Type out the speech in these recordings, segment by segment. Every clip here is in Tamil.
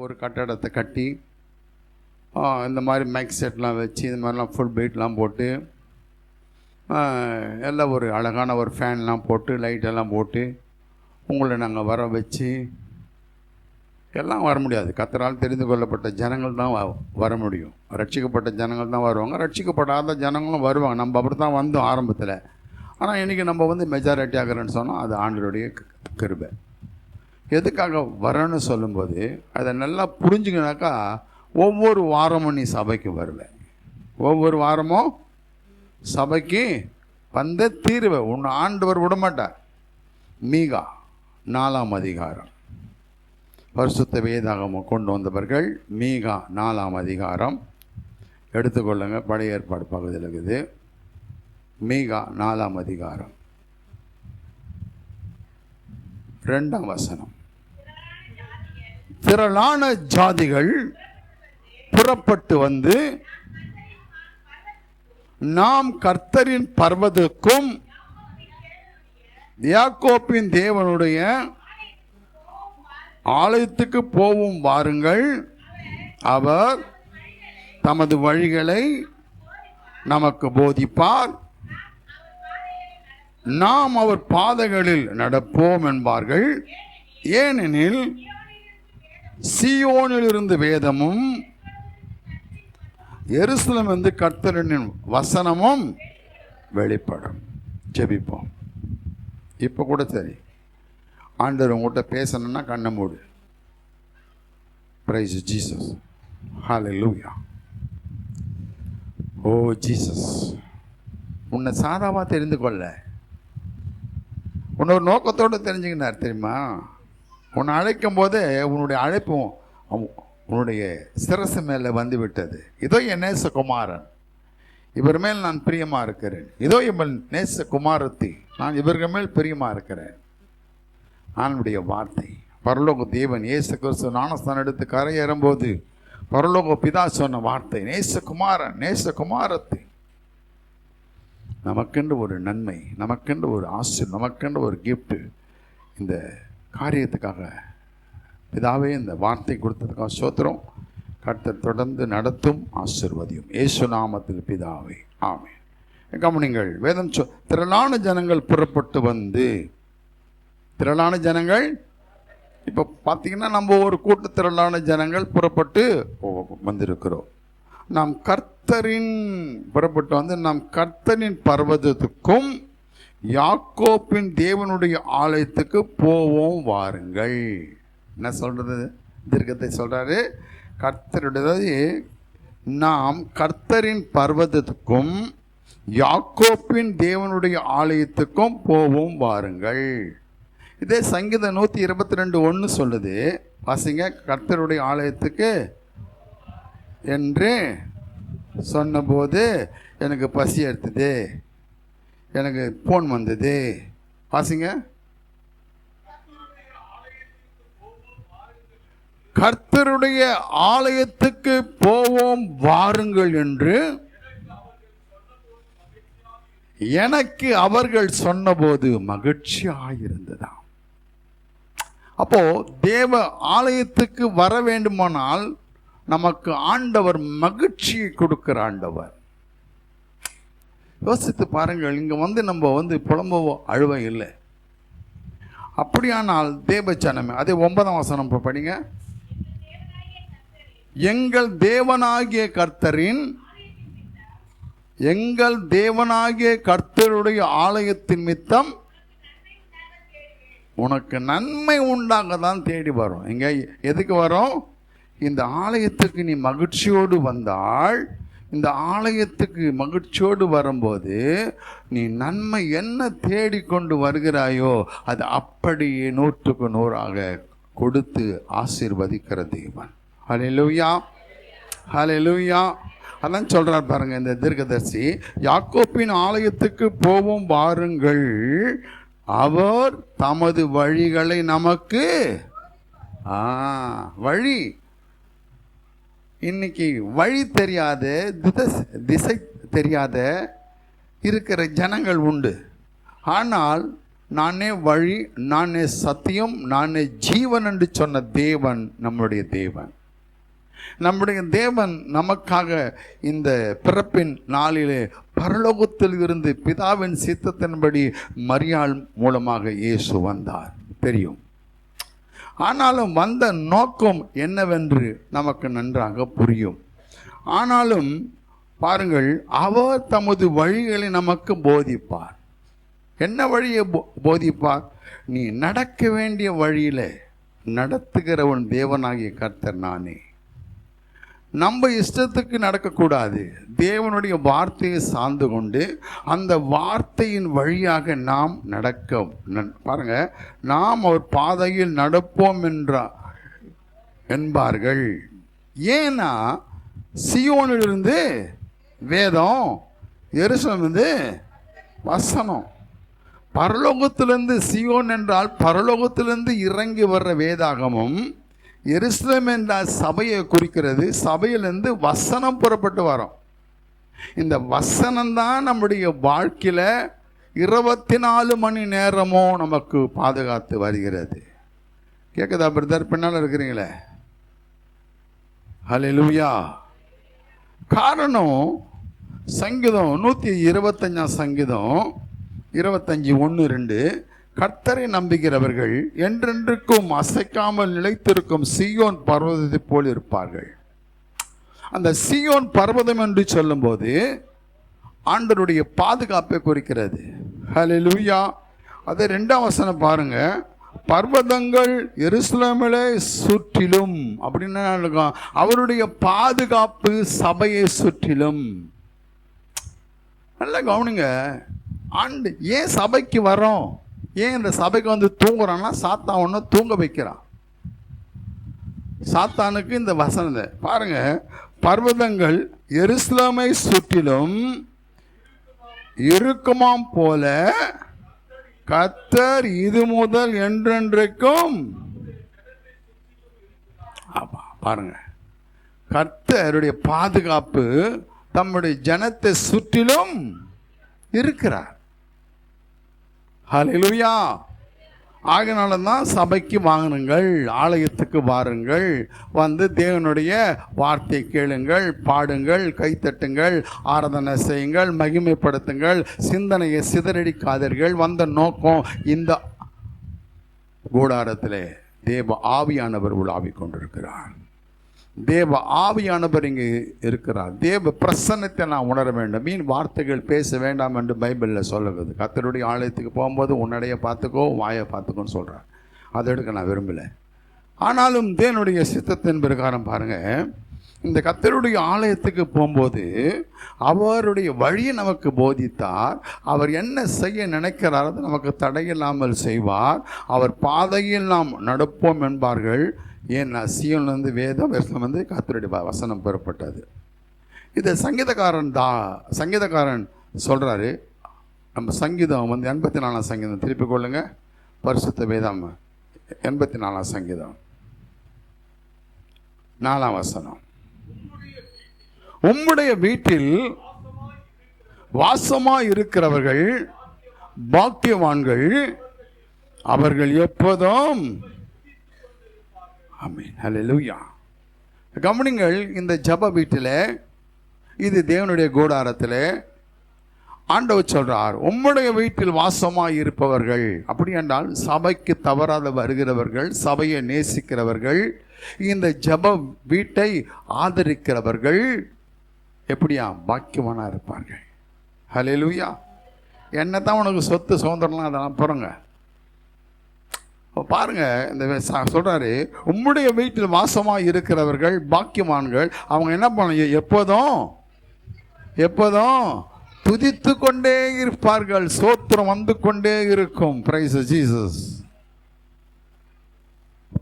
ஒரு கட்டடத்தை கட்டி இந்த மாதிரி மைக் செட்லாம் வச்சு இந்த மாதிரிலாம் ஃபுல் பீட்லாம் போட்டு எல்லாம் ஒரு அழகான ஒரு ஃபேன்லாம் போட்டு லைட்டெல்லாம் போட்டு உங்களை நாங்கள் வர வச்சு எல்லாம் வர முடியாது. கத்தரால் தெரிந்து கொள்ளப்பட்ட ஜனங்கள் தான் வ- வர முடியும். ரட்சிக்கப்பட்ட ஜனங்கள் தான் வருவாங்க. ரட்சிக்கப்படாத ஜனங்களும் வருவாங்க. நம்ம அப்படி தான் வந்தோம் ஆரம்பத்தில். ஆனால் இன்றைக்கி நம்ம வந்து மெஜாரிட்டி ஆகிறேன்னு சொன்னால் அது ஆண்டருடைய க- கிருபை. எதுக்காக வரேன்னு சொல்லும்போது அதை நல்லா புரிஞ்சுக்கினாக்கா ஒவ்வொரு வாரமும் நீ சபைக்கு வருவேன் ஒவ்வொரு வாரமும் சபைக்கு வந்த தீர்வை. உன்னை ஆண்டவர் விடமாட்டார். மீகா நாலாம் அதிகாரம். பரிசுத்த வேதாகமம் கொண்டு வந்தவர்கள் மீகா நாலாம் அதிகாரம். எடுத்துக்கொள்ளுங்க பழைய ஏற்பாடு பகுதியில் இருக்குது. மீகா நாலாம் அதிகாரம். ரெண்டாம் வசனம். திரளான ஜாதிகள் புறப்பட்டு வந்து நாம் கர்த்தரின் பர்வதற்கும் யாக்கோப்பின் தேவனுடைய ஆலயத்துக்கு போவும் வாருங்கள். அவர் தமது வழிகளை நமக்கு போதிப்பார். நாம் அவர் பாதைகளில் நடப்போம் என்பார்கள். ஏனெனில் சியோனிலிருந்து வேதமும் எருசலம் வந்து கர்த்தரின் வசனமும் வெளிப்படும். ஜெபிப்போம். இப்போ கூட சரி. ஆண்டவர் உங்கள்கிட்ட பேசணும்னா கண்ணை மூடு. பிரைஸ் ஜீசஸ் ஹalleluya ஓ ஜீசஸ் உன்னை சாதாவாக தெரிந்து கொள்ள. உன்னை ஒரு நோக்கத்தோடு தெரிஞ்சுக்கினார் தெரியுமா? உன்னை அழைக்கும் போதே உன்னுடைய அழைப்பும் உன்னுடைய சிரசு மேலே வந்துவிட்டது. இதோ என் நேசகுமாரன். இவர் மேல் நான் பிரியமாக இருக்கிறேன். இதோ இவன் நேச குமாரத்தி நான் இவர்கள் மேல் பிரியமாக இருக்கிறேன். ஆணுடைய வார்த்தை. பரலோக தேவன் இயேசு கிறிஸ்து ஞானஸ்தானம் எடுத்து கரையேறும்போது பரலோக பிதா சொன்ன வார்த்தை நேசகுமாரன் நேசகுமாரத்தி. நமக்கென்று ஒரு நன்மை நமக்கென்று ஒரு ஆசை நமக்கென்று ஒரு கிஃப்ட்டு இந்த காரியத்துக்காக பிதாவே இந்த வார்த்தை கொடுத்ததுக்காக சோத்திரம் கர்த்தர் தொடர்ந்து நடத்தும் ஆசிர்வதியும். ஏசு நாமத்தில் பிதாவே ஆமே கவனிங்கள் வேதம் சொ திரளான ஜனங்கள் புறப்பட்டு வந்து திரளான ஜனங்கள் இப்போ பார்த்தீங்கன்னா நம்ம ஒரு கூட்ட திரளான ஜனங்கள் புறப்பட்டு வந்திருக்கிறோம். நாம் கர்த்தரின் புறப்பட்டு வந்து நாம் கர்த்தரின் பர்வதத்துக்கும் யாக்கோப்பின் தேவனுடைய ஆலயத்துக்கு போவோம் வாருங்கள். என்ன சொல்கிறது தீர்க்கத்தை சொல்கிறாரு கர்த்தருடைய நாம் கர்த்தரின் பர்வதத்துக்கும் யாக்கோப்பின் தேவனுடைய ஆலயத்துக்கும் போவோம் வாருங்கள். இதே சங்கீதம் நூற்றி இருபத்தி ரெண்டு ஒன்று சொல்லுது. வாசிங்க. கர்த்தருடைய ஆலயத்துக்கு என்று சொன்னபோது எனக்கு பசி எடுத்தது. எனக்கு ஃபோன் வந்தது. வாசிங்க. கர்த்தருடைய ஆலயத்துக்கு போவோம் வாருங்கள் என்று எனக்கு அவர்கள் சொன்னபோது மகிழ்ச்சியாயிருந்ததாம். அப்போ தேவ ஆலயத்துக்கு வர வேண்டுமானால் நமக்கு ஆண்டவர் மகிழ்ச்சியை கொடுக்கிற ஆண்டவர். யோசித்து பாருங்கள் இங்கே வந்து நம்ம வந்து புலம்பவோ அழுவ இல்லை. அப்படியானால் தேவச்சனமே அதே ஒன்பதாம் வசனம் இப்போ படிங்க. எங்கள் தேவனாகிய கர்த்தரின் எங்கள் தேவனாகிய கர்த்தருடைய ஆலயத்தின் மித்தம் உனக்கு நன்மை உண்டாக தான் தேடி வரும். எங்க எதுக்கு வரும்? இந்த ஆலயத்துக்கு நீ மகிழ்ச்சியோடு வந்தால் இந்த ஆலயத்துக்கு மகிழ்ச்சியோடு வரும்போது நீ நன்மை என்ன தேடிக்கொண்டு வருகிறாயோ அது அப்படியே நூற்றுக்கு நூறாக கொடுத்து ஆசீர்வதிக்கிற தேவன். ஹalleluya. ஹalleluya. அதான் சொல்கிறார் பாருங்க இந்த தீர்க்கதர்சி. யாக்கோப்பின் ஆலயத்துக்கு போவோம் வாருங்கள். அவர் தமது வழிகளை நமக்கு ஆ வழி. இன்னைக்கு வழி தெரியாத திசை திசை தெரியாத இருக்கிற ஜனங்கள் உண்டு. ஆனால் நானே வழி நானே சத்தியம் நானே ஜீவன் என்று சொன்ன தேவன் நம்முடைய தேவன். நம்முடைய தேவன் நமக்காக இந்த பிறப்பின் நாளிலே பரலோகத்தில் இருந்து பிதாவின் சித்தத்தின்படி மரியாள் மூலமாக இயேசு வந்தார். தெரியும். ஆனாலும் வந்த நோக்கம் என்னவென்று நமக்கு நன்றாக புரியும். ஆனாலும் பாருங்கள் அவர் தமது வழிகளை நமக்கு போதிப்பார். என்ன வழியை போ- போதிப்பார்? நீ நடக்க வேண்டிய வழியில் நடத்துகிறவன் தேவனாகிய கர்த்தர் நானே. நம்ம இஷ்டத்துக்கு நடக்கக்கூடாது. தேவனுடைய வார்த்தையை சார்ந்து கொண்டு அந்த வார்த்தையின் வழியாக நாம் நடக்க நன்- பாருங்க நாம் அவர் பாதையில் நடப்போம் என்றார் என்பார்கள். ஏன்னா சியோனிலிருந்து வேதம் எருசலேமிலிருந்து வசனம். பரலோகத்திலிருந்து சியோன் என்றால் பரலோகத்திலிருந்து இறங்கி வர்ற வேதாகமும் எருசலேம் என்ற சபையை குறிக்கிறது. சபையிலேருந்து வசனம் புறப்பட்டு வரும். இந்த வசனம் தான் நம்முடைய வாழ்க்கையில் இருபத்தி நாலு மணி நேரமும் நமக்கு பாதுகாத்து வருகிறது. கேட்குதா பிரதர் பின்னால் இருக்கிறீங்களே? ஹalleluya காரணம் சங்கீதம் நூற்றி இருபத்தஞ்சாம் சங்கீதம் இருபத்தஞ்சி ஒன்று ரெண்டு. கர்த்தரை நம்புகிறவர்கள் என்றென்றுக்கும் அசைக்காமல் நிலைத்திருக்கும் சியோன் பர்வதத்தை போல் இருப்பார்கள். அந்த சியோன் பர்வதம் என்று சொல்லும்போது ஆண்டருடைய பாதுகாப்பை குறிக்கிறது. ஹலே லூயா அதை ரெண்டாம் வசனம் பாருங்க. பர்வதங்கள் எருசலமிலே சுற்றிலும். அப்படின்னு அவருடைய பாதுகாப்பு சபையை சுற்றிலும். நல்லா கவனிங்க. ஆண்டு ஏன் சபைக்கு வரோம் ஏன் இந்த சபைக்கு வந்து தூங்குறான்னா சாத்தான் ஒன்று தூங்க வைக்கிறான் சாத்தானுக்கு இந்த வசனத்தை பாருங்க பர்வதங்கள் எருசலமை சுற்றிலும் இருக்குமாம் போல கத்தர் இது முதல் என்றென்றைக்கும் பாருங்க. கர்த்தருடைய பாதுகாப்பு தம்முடைய ஜனத்தை சுற்றிலும் இருக்கிறார். ஹலெலுயா ஆகினால தான் சபைக்கு வாங்கினுங்கள் ஆலயத்துக்கு வாருங்கள் வந்து தேவனுடைய வார்த்தை கேளுங்கள் பாடுங்கள் கைத்தட்டுங்கள் ஆராதனை செய்யுங்கள் மகிமைப்படுத்துங்கள் சிந்தனையை சிதறடிக்காதீர்கள். வந்த நோக்கம் இந்த கூடாரத்திலே தேவ ஆவியானவர் உலாவிக் கொண்டிருக்கிறார். தேவ ஆவியானவர் இங்கே இருக்கிறார். தேவ பிரசன்னத்தை நான் உணர வேண்டும். மீன் வார்த்தைகள் பேச வேண்டாம் என்று பைபிளில் சொல்லுகிறது. கத்தருடைய ஆலயத்துக்கு போகும்போது உன்னடைய பார்த்துக்கோ வாயை பார்த்துக்கோன்னு சொல்கிறார் அதை எடுக்க நான் விரும்பலை. ஆனாலும் தேவனுடைய சித்தத்தின் பிரகாரம் பாருங்கள் இந்த கத்தருடைய ஆலயத்துக்கு போகும்போது அவருடைய வழியை நமக்கு போதித்தார். அவர் என்ன செய்ய நினைக்கிறார் நமக்கு தடையில்லாமல் செய்வார். அவர் பாதையில் நாம் நடப்போம் என்பார்கள். ஏன்னா வந்து வேதம் வருஷம் வந்து கத்தருடைய வசனம் பெறப்பட்டது. இது சங்கீதக்காரன் தா சங்கீதக்காரன் சொல்கிறாரு நம்ம சங்கீதம் வந்து எண்பத்தி நாலாம் சங்கீதம். திருப்பி கொள்ளுங்க. பரிசுத்த வேதம் எண்பத்தி நாலாம் சங்கீதம். நாலாம் வசனம். உம்முடைய வீட்டில் வாசமாக இருக்கிறவர்கள் பாக்கியவான்கள் அவர்கள் எப்போதும் ஆமீன். ஹலோ லூயா கவனிங்கள் இந்த ஜப வீட்டில் இது தேவனுடைய கூடாரத்தில் ஆண்டவர் சொல்கிறார் உம்முடைய வீட்டில் வாசமாக இருப்பவர்கள் அப்படி என்றால் சபைக்கு தவறாத வருகிறவர்கள் சபையை நேசிக்கிறவர்கள் இந்த ஜப வீட்டை ஆதரிக்கிறவர்கள் எப்படியா பாக்கியமான இருப்பார்கள். ஹalleluya. என்ன தான் உனக்கு சொத்து சுதந்திரம்லாம் அதெல்லாம் போகிறோங்க பாருங்க இந்த சொல்கிறாரு உம்முடைய வீட்டில் வாசமாக இருக்கிறவர்கள் பாக்கியமான்கள் அவங்க என்ன பண்ண எப்போதும் எப்போதும் துதித்து கொண்டே இருப்பார்கள் சோத்திரம் வந்து கொண்டே இருக்கும். பிரைஸ் ஜீசஸ்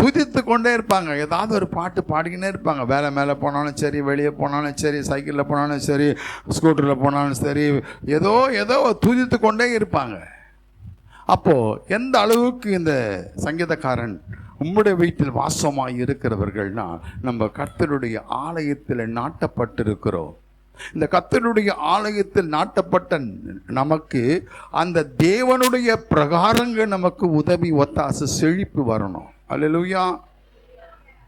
துதித்து கொண்டே இருப்பாங்க. ஏதாவது ஒரு பாட்டு பாடிக்கினே இருப்பாங்க. வேலை மேலே போனாலும் சரி வெளியே போனாலும் சரி சைக்கிளில் போனாலும் சரி ஸ்கூட்டரில் போனாலும் சரி ஏதோ ஏதோ துதித்து கொண்டே இருப்பாங்க. அப்போது எந்த அளவுக்கு இந்த சங்கீதக்காரன் உம்முடைய வீட்டில் வாசமாக இருக்கிறவர்கள்னா நம்ம கர்த்தருடைய ஆலயத்தில் நாட்டப்பட்டிருக்கிறோம். இந்த கர்த்தருடைய ஆலயத்தில் நாட்டப்பட்ட நமக்கு அந்த தேவனுடைய பிரகாரங்கள் நமக்கு உதவி ஒத்தாசு செழிப்பு வரணும். அல்லேலூயா.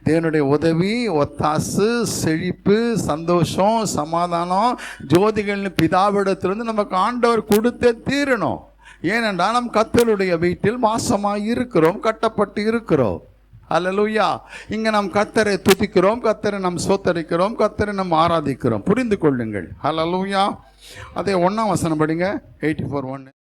தேவனுடைய உதவி ஒத்தாசு செழிப்பு சந்தோஷம் சமாதானம் ஜோதிகள்னு பிதாவிடத்திலிருந்து நமக்கு ஆண்டவர் கொடுத்தே தீரணும். ஏனென்றால் நம் கத்தருடைய வீட்டில் மாசமாக இருக்கிறோம் கட்டப்பட்டு இருக்கிறோம். அல்லேலூயா. இங்கே நாம் கத்தரை துதிக்கிறோம் கத்தரை நாம் சோத்தரிக்கிறோம் கத்தரை நாம் ஆராதிக்கிறோம். புரிந்து கொள்ளுங்கள். அல்லேலூயா. அதே ஒன்றாம் வசனம் படிங்க. எயிட்டி ஃபோர் ஒன்று